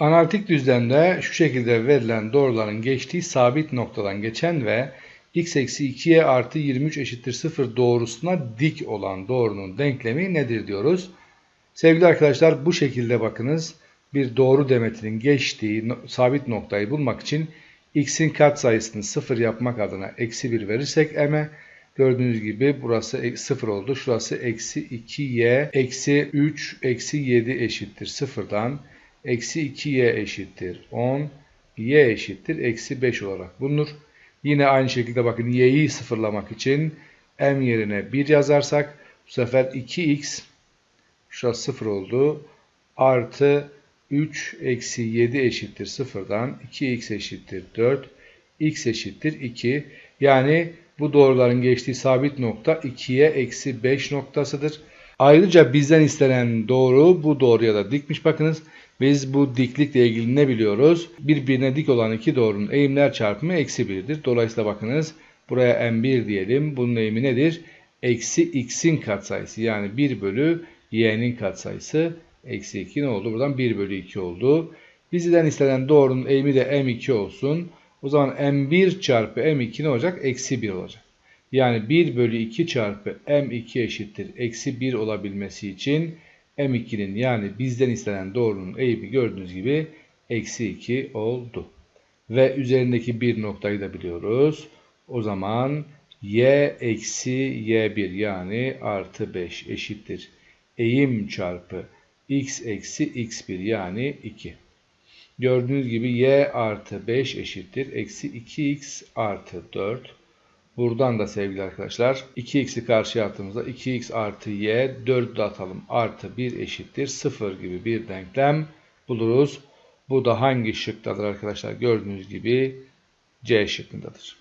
Analitik düzlemde şu şekilde verilen doğruların geçtiği sabit noktadan geçen ve x eksi 2y artı 23 eşittir 0 doğrusuna dik olan doğrunun denklemi nedir diyoruz. Sevgili arkadaşlar bu şekilde bakınız bir doğru demetinin geçtiği sabit noktayı bulmak için x'in katsayısını 0 yapmak adına eksi 1 verirsek m'e gördüğünüz gibi burası 0 oldu. Şurası eksi 2y eksi 3 eksi 7 eşittir 0'dan eksi 2y eşittir 10, y eşittir eksi 5 olarak bulunur. Yine aynı şekilde bakın y'yi sıfırlamak için m yerine 1 yazarsak bu sefer 2x şurası 0 oldu. Artı 3 eksi 7 eşittir 0'dan 2x eşittir 4 x eşittir 2 yani bu doğruların geçtiği sabit nokta 2'ye eksi 5 noktasıdır. Ayrıca bizden istenen doğru bu doğruya da dikmiş bakınız. Biz bu diklikle ilgili ne biliyoruz? Birbirine dik olan iki doğrunun eğimler çarpımı eksi 1'dir. Dolayısıyla bakınız buraya m1 diyelim. Bunun eğimi nedir? Eksi x'in katsayısı yani 1 bölü y'nin katsayısı eksi 2 ne oldu? Buradan 1 bölü 2 oldu. Bizden istenen doğrunun eğimi de m2 olsun. O zaman m1 çarpı m2 ne olacak? Eksi 1 olacak. Yani 1 bölü 2 çarpı m2 eşittir. Eksi 1 olabilmesi için m2'nin yani bizden istenen doğrunun eğimi gördüğünüz gibi eksi 2 oldu. Ve üzerindeki bir noktayı da biliyoruz. O zaman y eksi y1 yani artı 5 eşittir. Eğim çarpı x eksi x1 yani 2. Gördüğünüz gibi y artı 5 eşittir. Eksi 2x artı 4. Buradan da sevgili arkadaşlar 2x'i karşıya attığımızda 2x artı y 4'ü de atalım. Artı 1 eşittir 0 gibi bir denklem buluruz. Bu da hangi şıktadır arkadaşlar? Gördüğünüz gibi C şıkkındadır.